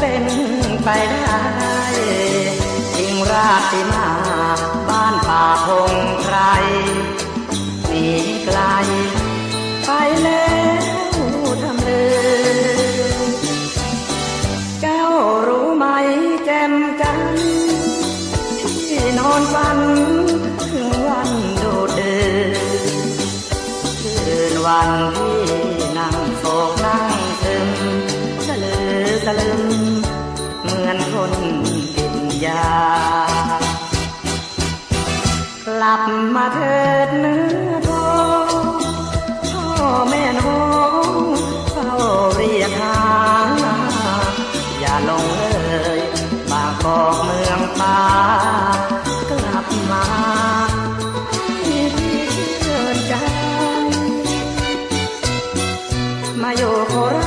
เป็นไปได้จริงราติมาบ้านป่าพงไพรหนีไกล ไปแล้วทำเลแก้วรู้ไหมแจมกันที่นอนฝันถึงวันโดดเดินคืนวันที่นั่งโศกนั่ง Jerusalem. มือนคนกินยากลับมาเถิดเนื้อทอพ่อแม่น้องเฝ้าเรียกหาอย่าลงเลยมาบอกเมืองป่ากลับมาที่เชื่อใจมาอยู่โครา